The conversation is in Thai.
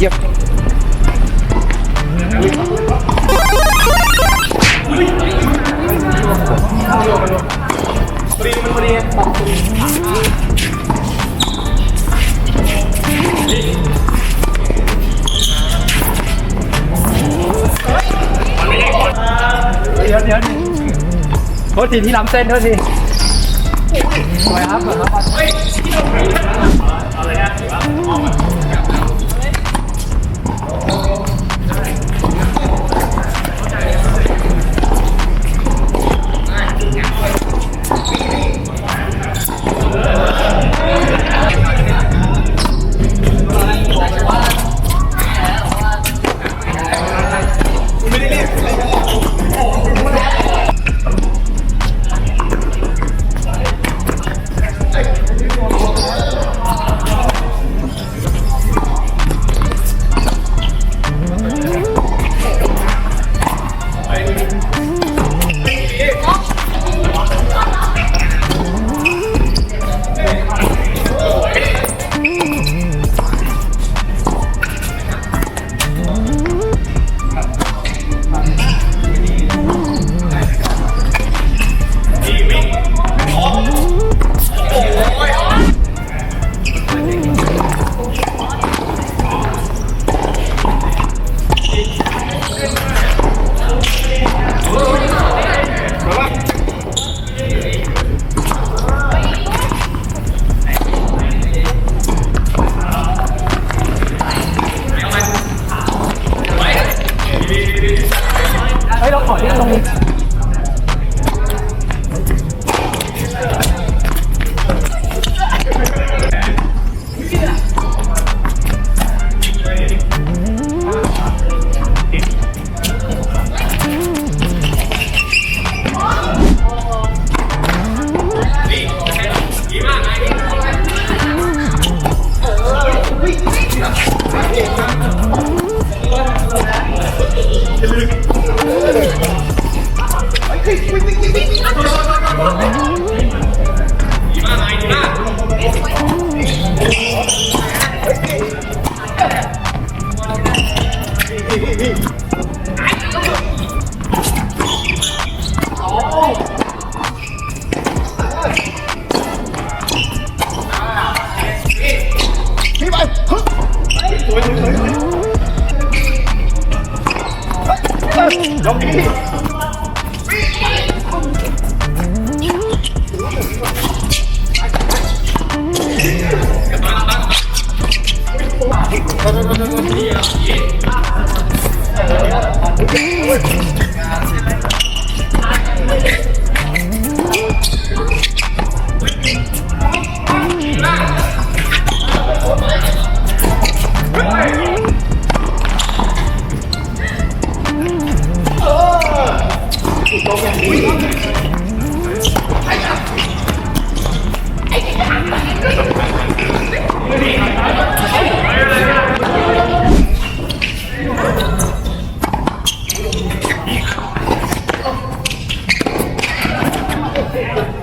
เยี่ยมเดี๋ยวเดี๋ยวโทษทีที่ล้ำเส้นโทษทีสวยครับสวยครับ มั นเร็ Yeah.